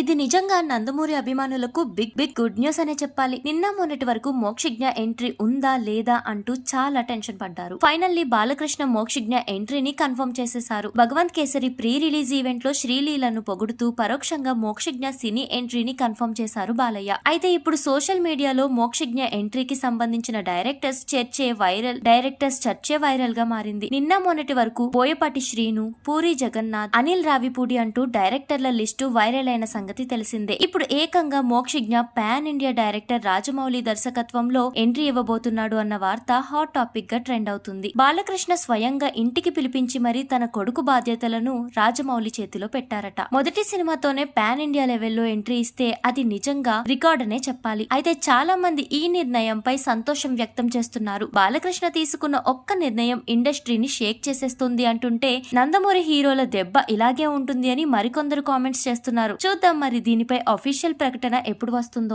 ఇది నిజంగా నందమూరి అభిమానులకు బిగ్ బిగ్ గుడ్ న్యూస్ అనే చెప్పాలి. నిన్న మొన్నటి వరకు మోక్షజ్ఞ ఎంట్రీ ఉందా లేదా అంటూ చాలా టెన్షన్ పడ్డారు. ఫైనల్లీ బాలకృష్ణ మోక్షజ్ఞ ఎంట్రీని కన్ఫర్మ్ చేసేశారు. భగవంత్ కేసరి ప్రీ రిలీజ్ ఈవెంట్లో శ్రీలీలను పొగుడుతూ పరోక్షంగా మోక్షజ్ఞ సినీ ఎంట్రీని కన్ఫర్మ్ చేశారు బాలయ్య. అయితే ఇప్పుడు సోషల్ మీడియాలో మోక్షజ్ఞ ఎంట్రీకి సంబంధించిన డైరెక్టర్స్ చర్చే వైరల్ డైరెక్టర్స్ చర్చే వైరల్గా మారింది. నిన్న మొన్నటి వరకు బోయపాటి శ్రీను పూరి జగన్నాథ్ అనిల్ రావిపూడి అంటూ డైరెక్టర్ల లిస్టు వైరల్ అయిన సంగతి తెలిసిందే. ఇప్పుడు ఏకంగా Mokshagna pan India director Rajamouli దర్శకత్వంలో ఎంట్రీ ఇవ్వబోతున్నాడు అన్న వార్త హాట్ టాపిక్గా ట్రెండ్ అవుతుంది. బాలకృష్ణ స్వయంగా ఇంటికి పిలిపించి మరీ తన కొడుకు బాధ్యతలను రాజమౌళి చేతిలో పెట్టారట. మొదటి సినిమాతోనే పాన్ ఇండియా లెవెల్లో ఎంట్రీ ఇస్తే అది నిజంగా రికార్డ్ అనే చెప్పాలి. అయితే చాలా మంది ఈ నిర్ణయంపై సంతోషం వ్యక్తం చేస్తున్నారు. బాలకృష్ణ తీసుకున్న ఒక్క నిర్ణయం ఇండస్ట్రీని షేక్ చేసేస్తుంది అంటుంటే నందమూరి హీరోల దెబ్బ ఇలాగే ఉంటుంది అని మరికొందరు కామెంట్స్ చేస్తున్నారు. చూద్దాం మరి దీనిపై అఫీషియల్ ప్రకటన ఎప్పుడు వస్తుందో?